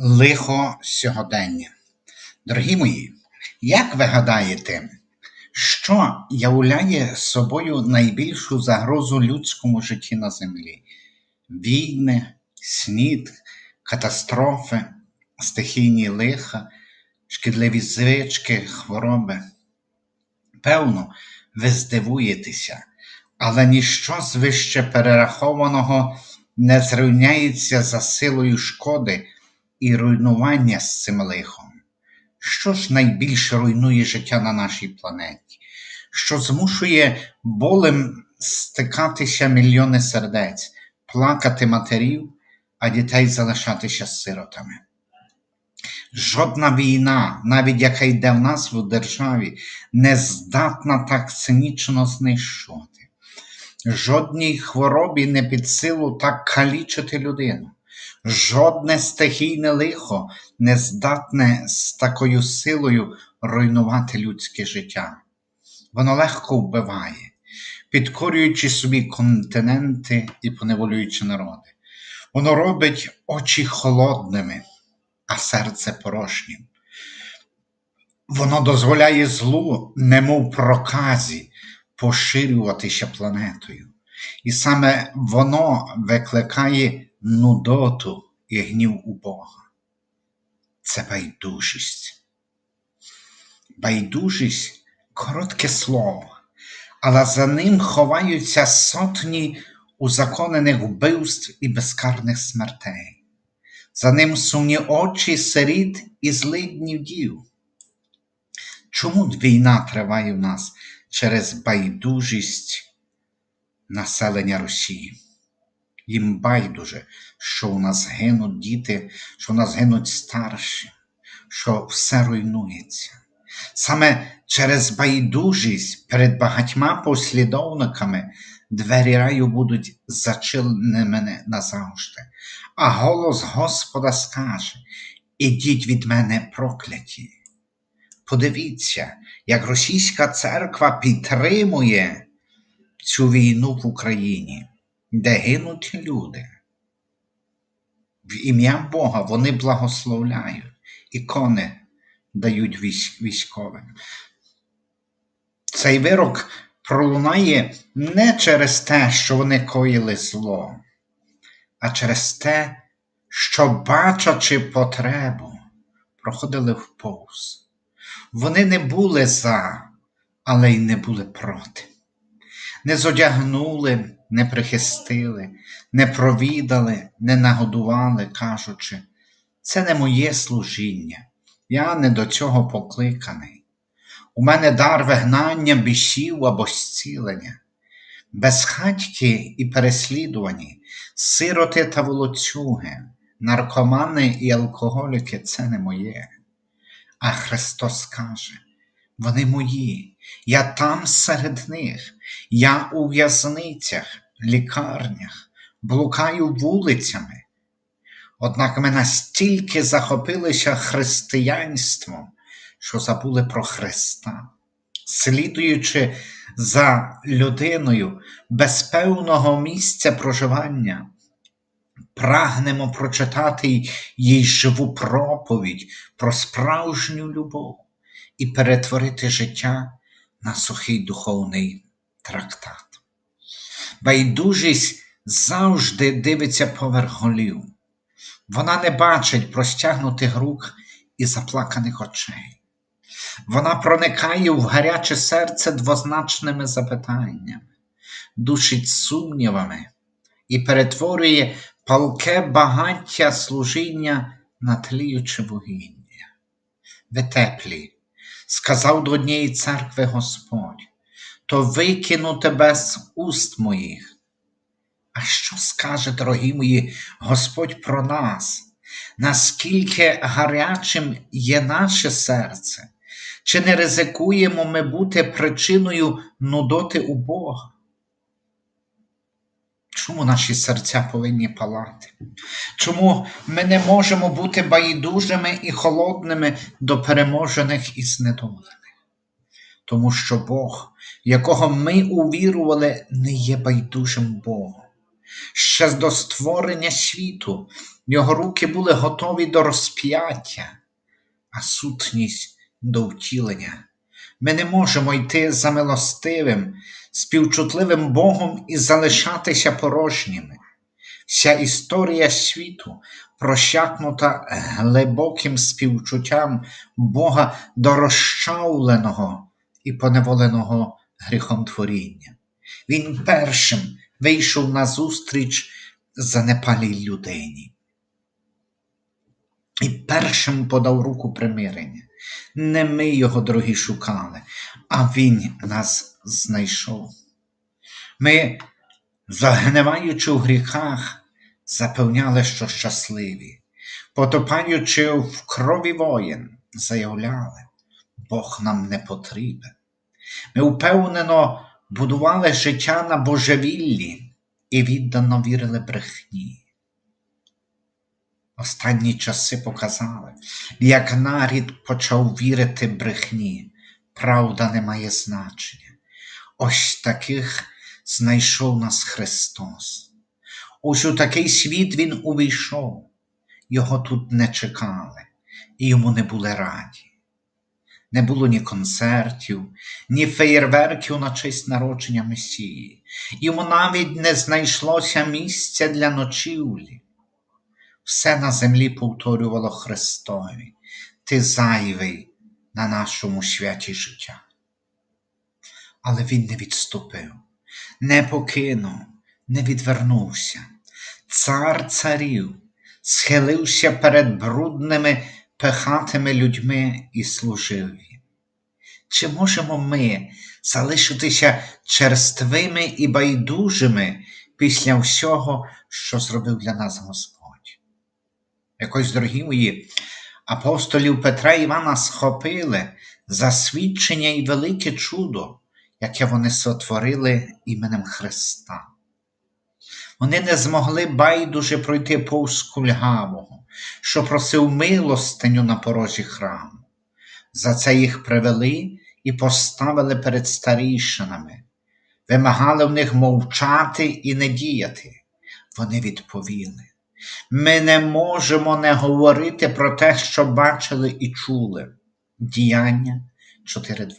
лихо сьогодення. Дорогі мої, як ви гадаєте, що являє собою найбільшу загрозу людському житті на землі? Війни, снід, катастрофи, стихійні лиха, шкідливі звички, хвороби. Певно, ви здивуєтеся, але ніщо з вище перерахованого не зрівняється за силою шкоди і руйнування з цим лихом. Що ж найбільше руйнує життя на нашій планеті? Що змушує болем стикатися мільйони сердець, плакати матерів, а дітей залишатися сиротами? Жодна війна, навіть яка йде в нас в державі, не здатна так цинічно знищувати. Жодній хворобі не під силу так калічити людину. Жодне стихійне лихо не здатне з такою силою руйнувати людське життя. Воно легко вбиває, підкорюючи собі континенти і поневолюючи народи. Воно робить очі холодними, а серце порожнім. Воно дозволяє злу, немов проказі, поширюватися планетою. І саме воно викликає нудоту і гнів у Бога. Це байдужість. Байдужість коротке слово, але за ним ховаються сотні узаконених вбивств і безкарних смертей. За ним сумні очі сиріт і злиднів дів. Чому війна триває в нас через байдужість населення Росії? Їм байдуже, що у нас гинуть діти, що у нас гинуть старші, що все руйнується. Саме через байдужість перед багатьма послідовниками двері раю будуть зачинені назавжди, а голос Господа скаже: Ідіть від мене прокляті. Подивіться, як російська церква підтримує цю війну в Україні, де гинуть люди. В ім'я Бога вони благословляють, ікони дають військ- військовим. Цей вирок пролунає не через те, що вони коїли зло, а через те, що, бачачи потребу, проходили вповз. Вони не були за, але й не були проти. Не зодягнули, не прихистили, не провідали, не нагодували, кажучи, це не моє служіння, я не до цього покликаний. У мене дар вигнання бісів або зцілення. Безхатьки і переслідувані, сироти та волоцюги, наркомани і алкоголіки це не моє. А Христос каже: вони мої, я там серед них, я у в'язницях, лікарнях, блукаю вулицями. Однак ми настільки захопилися християнством, що забули про Христа, слідуючи за людиною без певного місця проживання, прагнемо прочитати їй живу проповідь про справжню любов і перетворити життя на сухий духовний трактат. Байдужість завжди дивиться поверх голів. Вона не бачить простягнутих рук і заплаканих очей. Вона проникає в гаряче серце двозначними запитаннями, душить сумнівами і перетворює палке багаття служіння на тліюче вугілля. Ви сказав до однієї церкви Господь, то викину тебе з уст моїх. А що скаже, дорогі мої, Господь про нас? Наскільки гарячим є наше серце? Чи не ризикуємо ми бути причиною нудоти у Бога? Чому наші серця повинні палати? Чому ми не можемо бути байдужими і холодними до переможених і знедолених? Тому що Бог, якого ми увірували, не є байдужим Богом. Ще до створення світу його руки були готові до розп'яття, а сутність до втілення. Ми не можемо йти за милостивим, співчутливим Богом і залишатися порожніми. Вся історія світу прощакнута глибоким співчуттям Бога до розчавленого і поневоленого гріхом творіння. Він першим вийшов на зустріч занепалій людині. І першим подав руку примирення. Не ми його, дорогі, шукали, а він нас знайшов. Ми, загниваючи у гріхах, запевняли, що щасливі, потопаючи в крові воїн, заявляли, Бог нам не потрібен. Ми впевнено будували життя на божевіллі і віддано вірили брехні. Останні часи показали, як нарід почав вірити брехні, правда не має значення. Ось таких знайшов нас Христос. Ось у такий світ Він увійшов, його тут не чекали, і йому не були раді. Не було ні концертів, ні феєрверків на честь народження Месії. Йому навіть не знайшлося місця для ночівлі. Все на землі повторювало Христові, ти зайвий на нашому святі життя. Але він не відступив, не покинув, не відвернувся. Цар царів схилився перед брудними пехатими людьми і служив їм. Чи можемо ми залишитися черствими і байдужими після всього, що зробив для нас Господь? Якось, дорогі мої, апостолів Петра і Івана схопили за свідчення і велике чудо, яке вони сотворили іменем Христа. Вони не змогли байдуже пройти повз кульгавого, що просив милостиню на порожі храму. За це їх привели і поставили перед старійшинами, вимагали в них мовчати і не діяти. Вони відповіли. Ми не можемо не говорити про те, що бачили і чули. Діяння 4.20.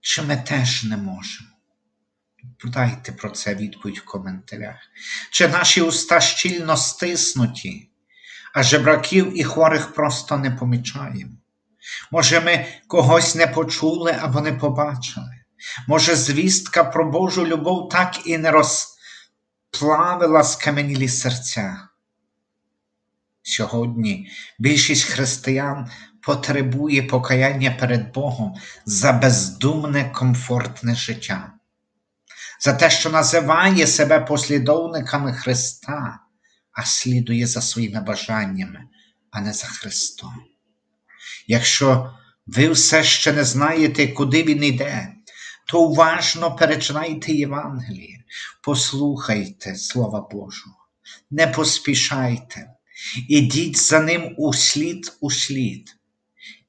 Чи ми теж не можемо? Дайте про це відповідь в коментарях. Чи наші уста щільно стиснуті, а жебраків і хворих просто не помічаємо? Може, ми когось не почули або не побачили? Може, звістка про Божу любов так і не розплавила скаменілі серця? Сьогодні більшість християн потребує покаяння перед Богом за бездумне комфортне життя за те, що називає себе послідовниками Христа, а слідує за своїми бажаннями, а не за Христом. Якщо ви все ще не знаєте, куди Він йде, то уважно перечинайте Євангеліє, послухайте Слова Божого, не поспішайте, ідіть за ним услід у слід,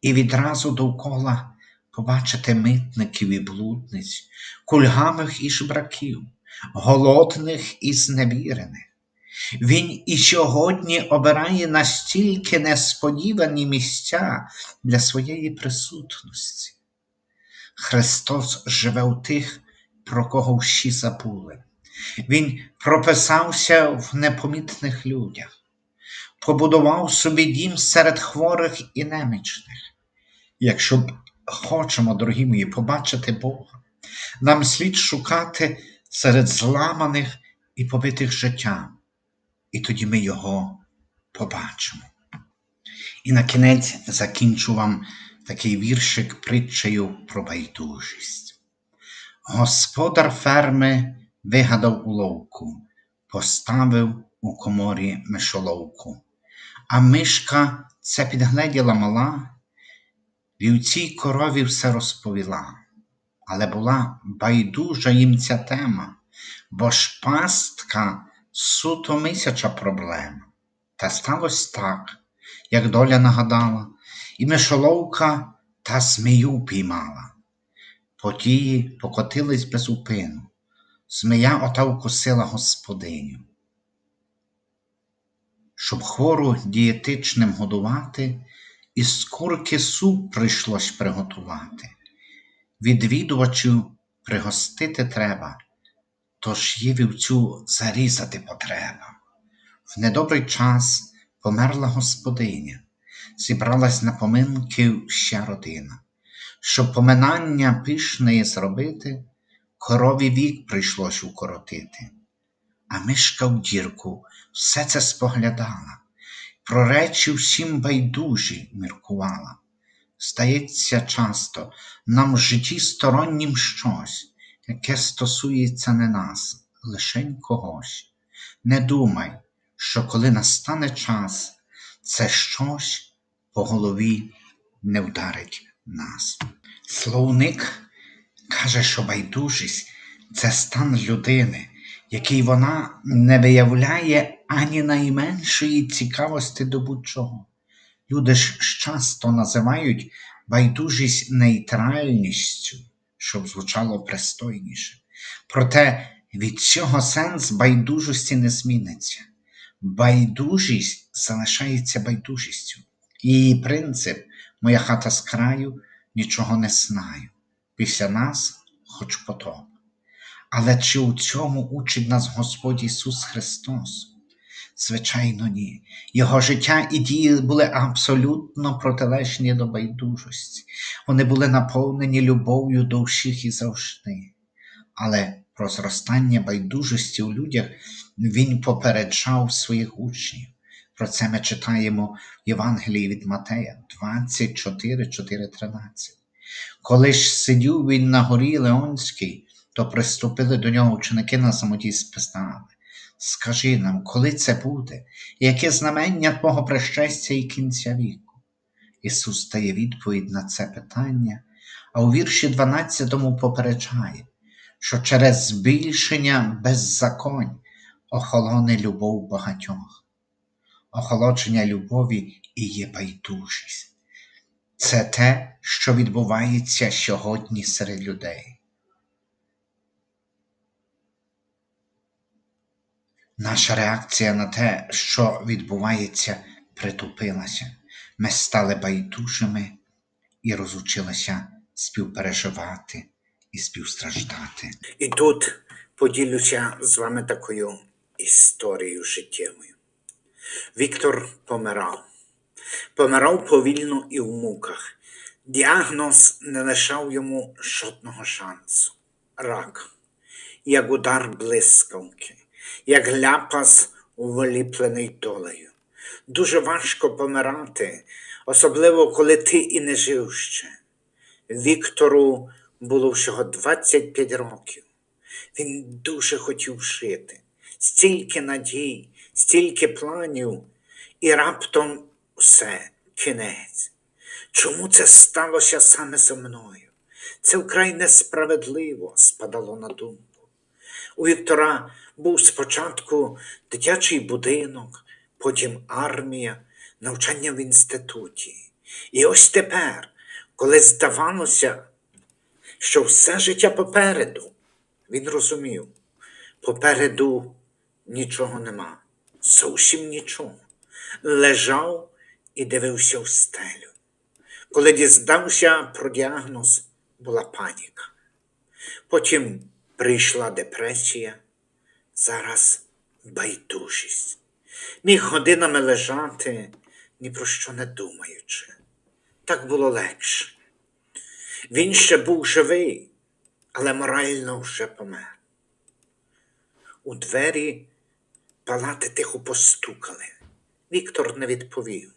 і відразу довкола побачите митників і блудниць, кульгавих і жбраків, голодних і зневірених. Він і сьогодні обирає настільки несподівані місця для своєї присутності. Христос живе у тих, про кого всі забули. Він прописався в непомітних людях, побудував собі дім серед хворих і немічних. Якщо б хочемо, дорогі мої, побачити Бога, нам слід шукати серед зламаних і побитих життям, і тоді ми Його побачимо. І на кінець закінчу вам такий віршик притчею про байдужість. Господар ферми вигадав уловку, поставив у коморі мишоловку, а мишка це підгледіла мала, вівцій корові все розповіла але була байдужа їм ця тема, бо ж пастка суто мисяча проблема. Та сталося так, як доля нагадала, і мишоловка та змію піймала. Потії покотились без упину, Змія ота вкусила господиню. Щоб хвору дієтичним годувати, із скурки суп прийшлось приготувати. Відвідувачів пригостити треба, тож є вівцю зарізати потреба. В недобрий час померла господиня, зібралась на поминки вся родина. Щоб поминання пишне зробити, корові вік прийшлось укоротити. А мишка в дірку все це споглядала, про речі всім байдужі міркувала. Стається часто нам в житті стороннім щось, яке стосується не нас, лишень когось. Не думай, що коли настане час, це щось по голові не вдарить нас. Словник каже, що байдужість це стан людини, який вона не виявляє ані найменшої цікавості до будь-чого. Люди ж часто називають байдужість нейтральністю, щоб звучало пристойніше. Проте від цього сенс байдужості не зміниться. Байдужість залишається байдужістю. Її принцип моя хата з краю нічого не знаю. Після нас хоч потоп. Але чи у цьому учить нас Господь Ісус Христос? Звичайно, ні. Його життя і дії були абсолютно протилежні до байдужості. Вони були наповнені любов'ю до всіх і завжди. Але про зростання байдужості у людях він попереджав своїх учнів. Про це ми читаємо в Євангелії від Матея 24, 4, 13. Коли ж сидів він на горі Леонській, то приступили до нього ученики на самоті з писами. Скажи нам, коли це буде, яке знамення Твого прищастя і кінця віку? Ісус дає відповідь на це питання, а у вірші 12 попереджає, що через збільшення беззаконь охолоне любов багатьох. Охолодження любові і є байдужість. Це те, що відбувається сьогодні серед людей. Наша реакція на те, що відбувається, притупилася. Ми стали байдужими і розучилися співпереживати і співстраждати. І тут поділюся з вами такою історією життєвою. Віктор помирав. Помирав повільно і в муках. Діагноз не лишав йому жодного шансу. Рак, як удар блискавки, як ляпас, виліплений долею. Дуже важко помирати, особливо коли ти і не жив ще. Віктору було всього 25 років. Він дуже хотів жити, стільки надій, стільки планів, і раптом все, кінець. Чому це сталося саме зі мною? Це вкрай несправедливо спадало на думку. У Віктора був спочатку дитячий будинок, потім армія, навчання в інституті. І ось тепер, коли здавалося, що все життя попереду, він розумів, попереду нічого нема, зовсім нічого. Лежав і дивився в стелю. Коли дізнався про діагноз, була паніка. Потім прийшла депресія, зараз байдужість. Міг годинами лежати, ні про що не думаючи. Так було легше. Він ще був живий, але морально вже помер. У двері палати тихо постукали. Віктор не відповів.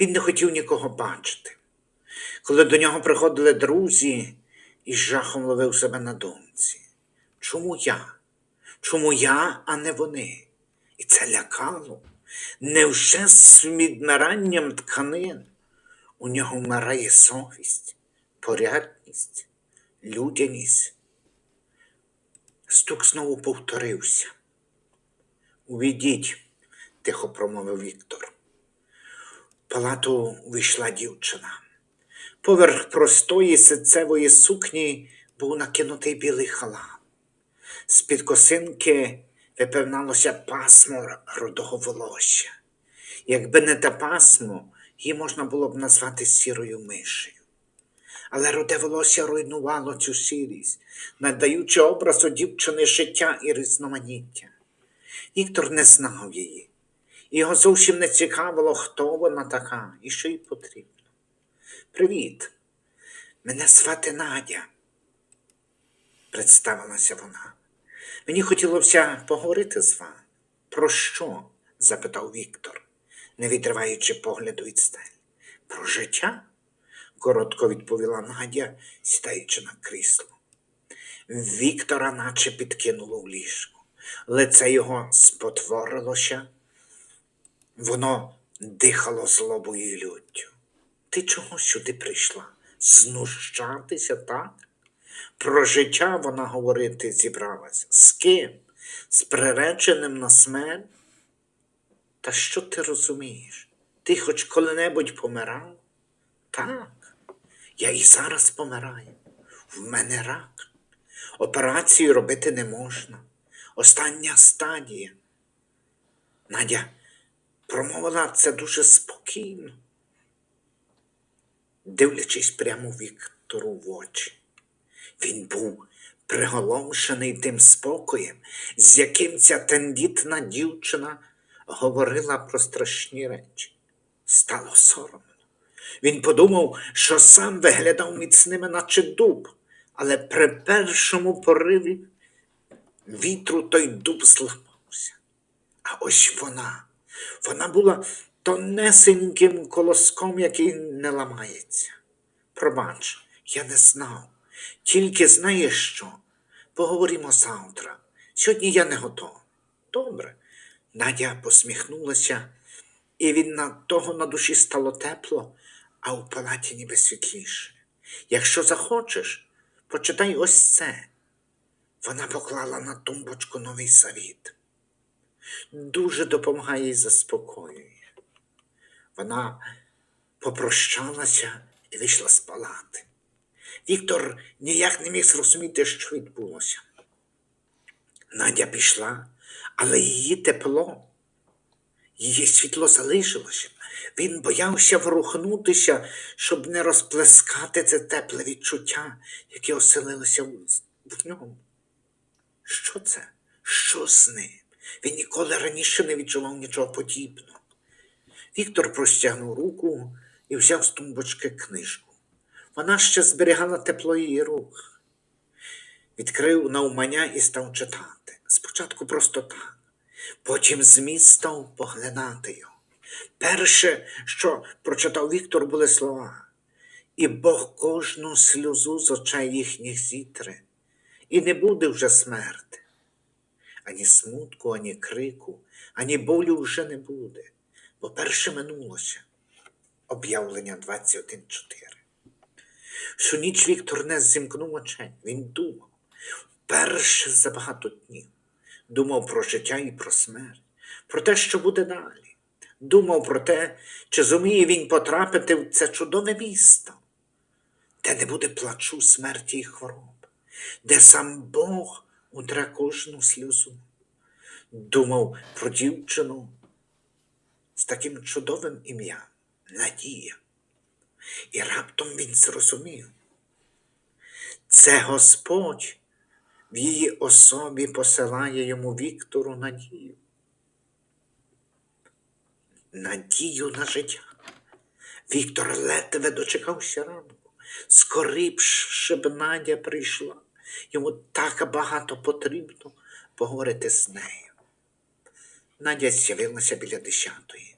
Він не хотів нікого бачити. Коли до нього приходили друзі, із жахом ловив себе на думці. Чому я? Чому я, а не вони? І це лякало. Невже з відмиранням тканин у нього вмирає совість, порядність, людяність? Стук знову повторився. Увійдіть, тихо промовив Віктор. В палату вийшла дівчина. Поверх простої ситцевої сукні був накинутий білий халат. З-під косинки випевналося пасмо рудого волосся. Якби не те пасмо, її можна було б назвати сірою мишею. Але руде волосся руйнувало цю сірість, надаючи образу дівчини життя і різноманіття. Віктор не знав її, його зовсім не цікавило, хто вона така і що їй потрібно. Привіт, мене звати Надя, представилася вона. Мені хотілося поговорити з вами. Про що? запитав Віктор, не відриваючи погляду від стелі. Про життя? коротко відповіла Надя, сідаючи на крісло. Віктора наче підкинуло в ліжку. Лице його спотворилося, воно дихало злобою і люттю. Ти чого сюди прийшла? Знущатися, так? Про життя вона говорити зібралася. З ким? З приреченим на смерть? Та що ти розумієш? Ти хоч коли-небудь помирав? Так, я і зараз помираю. В мене рак. Операцію робити не можна. Остання стадія. Надя промовила це дуже спокійно, дивлячись прямо Віктору в очі. Він був приголомшений тим спокоєм, з яким ця тендітна дівчина говорила про страшні речі. Стало соромно. Він подумав, що сам виглядав міцними, наче дуб, але при першому пориві вітру той дуб зламався. А ось вона, вона була тонесеньким колоском, який не ламається. Пробач, я не знав. Тільки знаєш що? Поговоримо завтра. Сьогодні я не готова. Добре. Надя посміхнулася, і від на того на душі стало тепло, а у палаті ніби світліше. Якщо захочеш, почитай ось це. Вона поклала на тумбочку новий завіт. Дуже допомагає і заспокоює. Вона попрощалася і вийшла з палати. Віктор ніяк не міг зрозуміти, що відбулося. Надя пішла, але її тепло, її світло залишилося. Він боявся ворухнутися, щоб не розплескати це тепле відчуття, яке оселилося в ньому. Що це? Що з ним? Він ніколи раніше не відчував нічого подібного. Віктор простягнув руку і взяв з тумбочки книжку. Вона ще зберігала тепло її рук. Відкрив наумання і став читати. Спочатку просто так, потім зміст став поглинати його. Перше, що прочитав Віктор, були слова. І Бог кожну сльозу з очей їхніх зітре, і не буде вже смерти. Ані смутку, ані крику, ані болю вже не буде, бо перше минулося. Об'явлення 21.4. Всю ніч Віктор не зімкнув очей. Він думав. Вперше за багато днів. Думав про життя і про смерть, про те, що буде далі. Думав про те, чи зуміє він потрапити в це чудове місто, де не буде плачу смерті і хвороб, де сам Бог утре кожну сльозу. Думав про дівчину з таким чудовим ім'ям Надія. І раптом він зрозумів. Це Господь в її особі посилає йому Віктору надію. Надію на життя. Віктор ледве дочекався ранку. Скоріпше б Надя прийшла. Йому так багато потрібно поговорити з нею. Надя з'явилася біля десятої.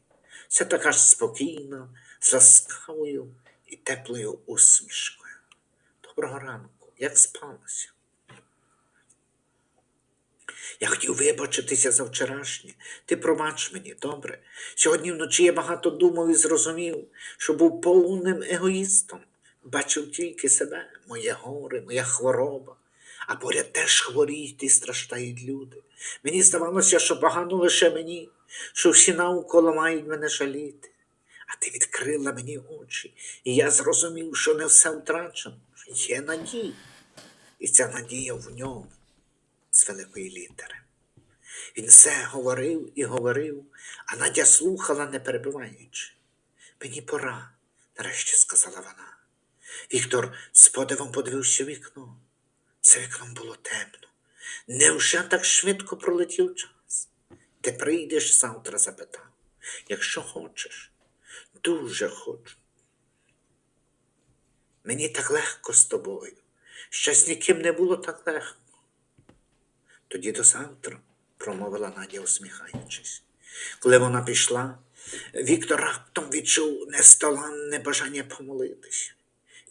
Все така ж спокійна, з ласкавою і теплою усмішкою. Доброго ранку, як спалося? Я хотів вибачитися за вчорашнє. Ти пробач мені, добре. Сьогодні вночі я багато думав і зрозумів, що був повним егоїстом. Бачив тільки себе, моє горе, моя хвороба. А поряд теж хворіють і страждають люди. Мені здавалося, що погано лише мені, що всі навколо мають мене жаліти. А ти відкрила мені очі, і я зрозумів, що не все втрачено, що є надія. І ця надія в ньому. з великої літери. Він все говорив і говорив, а Надя слухала, не перебиваючи. Мені пора, нарешті сказала вона. Віктор з подивом подивився в вікном було темно. Невже так швидко пролетів час? Ти прийдеш завтра? запитав. Якщо хочеш, дуже хочу. Мені так легко з тобою. Ще з ніким не було так легко. Тоді до завтра, промовила Надя, усміхаючись. Коли вона пішла, Віктор раптом відчув нестоланне бажання помолитися.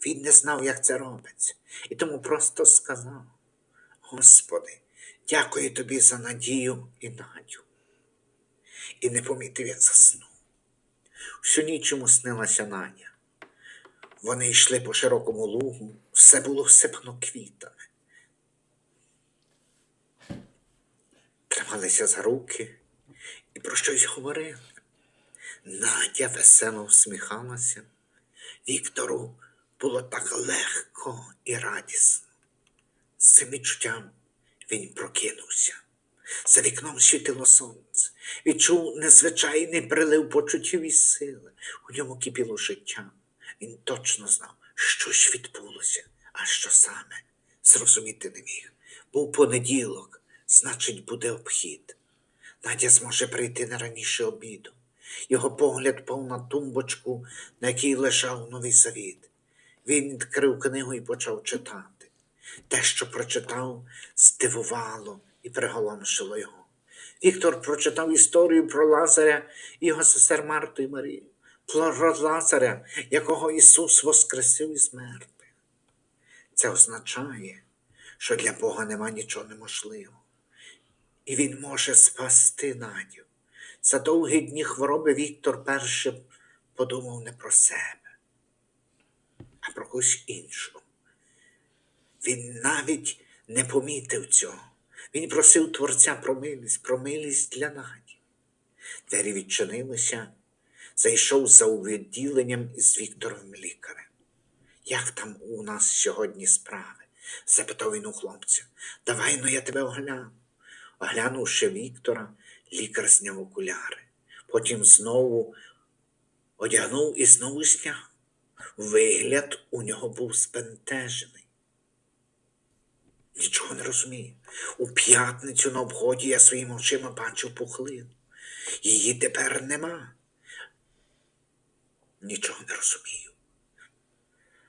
Він не знав, як це робиться, і тому просто сказав: Господи, дякую тобі за надію і Надю. І не помітив, як заснув. Всю ніч йому снилася Надя. Вони йшли по широкому лугу, все було всипано квітами. Трималися за руки і про щось говорили. Надя весело всміхалася. Віктору було так легко і радісно. З цим відчуттям він прокинувся. За вікном світило сонце, відчув незвичайний прилив почуттів і сили. У ньому кипіло життя. Він точно знав, щось відбулося, а що саме зрозуміти не міг. Був понеділок, значить, буде обхід. Надя зможе прийти не раніше обіду. Його погляд пав на тумбочку, на якій лежав новий завіт. Він відкрив книгу і почав читати. Те, що прочитав, здивувало і приголомшило його. Віктор прочитав історію про Лазаря і його сестер Марту і Марію, про Лазаря, якого Ісус воскресив із мертвих. Це означає, що для Бога нема нічого неможливого, і Він може спасти Надю. За довгі дні хвороби Віктор перше подумав не про себе, про когось іншого. Він навіть не помітив цього. Він просив Творця про милість, про милість для Наді. Двері відчинилися, зайшов за відділенням із Віктором лікарем. Як там у нас сьогодні справи? запитав він у хлопця. Давай ну я тебе огляну. Оглянувши Віктора, лікар зняв окуляри. Потім знову одягнув і знову зняв. Вигляд у нього був збентежений. Нічого не розумію. У п'ятницю на обході я своїми очима бачив пухлину. Її тепер нема. Нічого не розумію.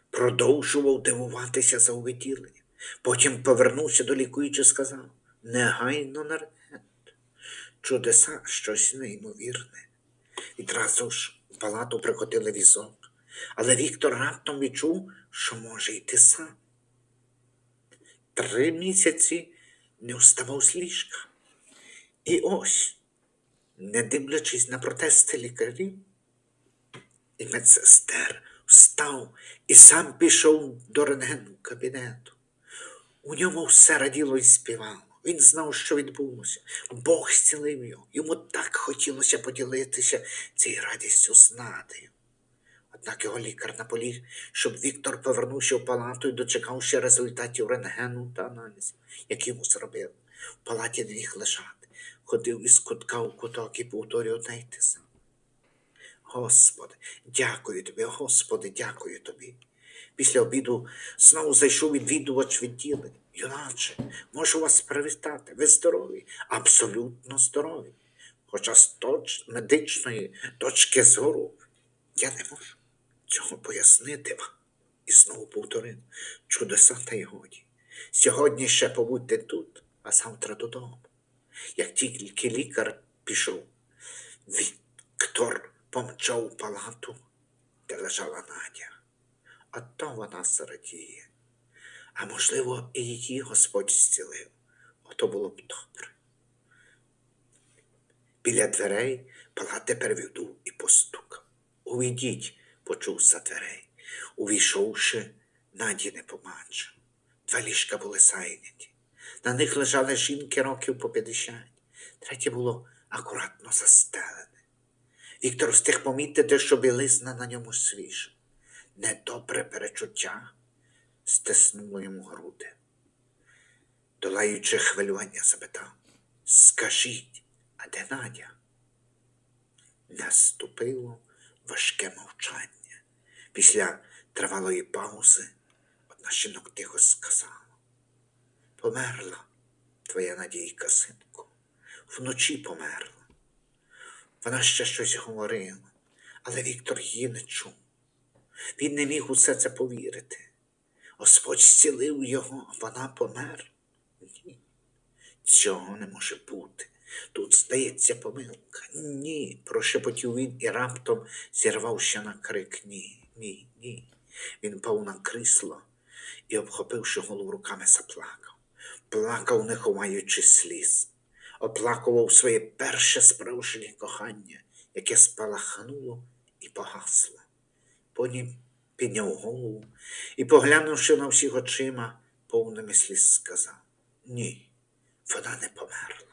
Продовжував дивуватися за увиділенням. Потім повернувся до лікуючи і сказав негайно на рентген. Чудеса щось неймовірне. Відразу ж у палату прикотили візок, але Віктор раптом відчув, що може йти сам. Три місяці не вставав з ліжка. І ось, не дивлячись на протести лікарів, і медсестер встав і сам пішов до рентгену кабінету. У ньому все раділо і співало. Він знав, що відбулося. Бог зцілив його. Йому так хотілося поділитися цією радістю з Надею. Однак його лікар наполіг, щоб Віктор повернувся в палату і дочекав результатів рентгену та аналізів, які йому зробили. В палаті не міг лежати, ходив із кутка в куток і повторював одне й те саме. Господи, дякую тобі, Господи, дякую тобі. Після обіду знову зайшов відвідувач відділення. Юначе, можу вас привітати. Ви здорові, абсолютно здорові. Хоча з точ... медичної точки зору я не можу цього пояснити вам. І знову повторив чудеса та й годі. Сьогодні ще побудьте тут, а завтра додому. Як тільки лікар пішов, Віктор помчав у палату, де лежала Надя. А то вона зрадіє. А можливо, і її Господь зцілив. Ото було б добре. Біля дверей палати переведу і постукав. Увійдіть, почув за дверей. Увійшовши, Наді не побачив. Два ліжка були зайняті. На них лежали жінки років по 50. Третє було акуратно застелене. Віктор встиг помітити, що білизна на ньому свіжа. Недобре перечуття стиснуло йому груди. долаючи хвилювання, запитав Скажіть, а де Надя? Наступило важке мовчання. Після тривалої паузи одна жінок тихо сказала Померла твоя надійка, синку, вночі померла. Вона ще щось говорила, але Віктор її не чув. Він не міг усе це повірити. Господь зцілив його, а вона помер. Ні. Цього не може бути. Тут стається помилка. Ні, прошепотів він і раптом зірвався на крик. Ні, ні, ні. Він пав на крісло і, обхопивши голову руками, заплакав. Плакав, не ховаючи сліз. Оплакував своє перше справжнє кохання, яке спалахнуло і погасло. Потім підняв голову і, поглянувши на всіх очима, повними сліз сказав: Ні, вона не померла.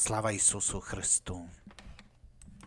Слава Ісусу Христу!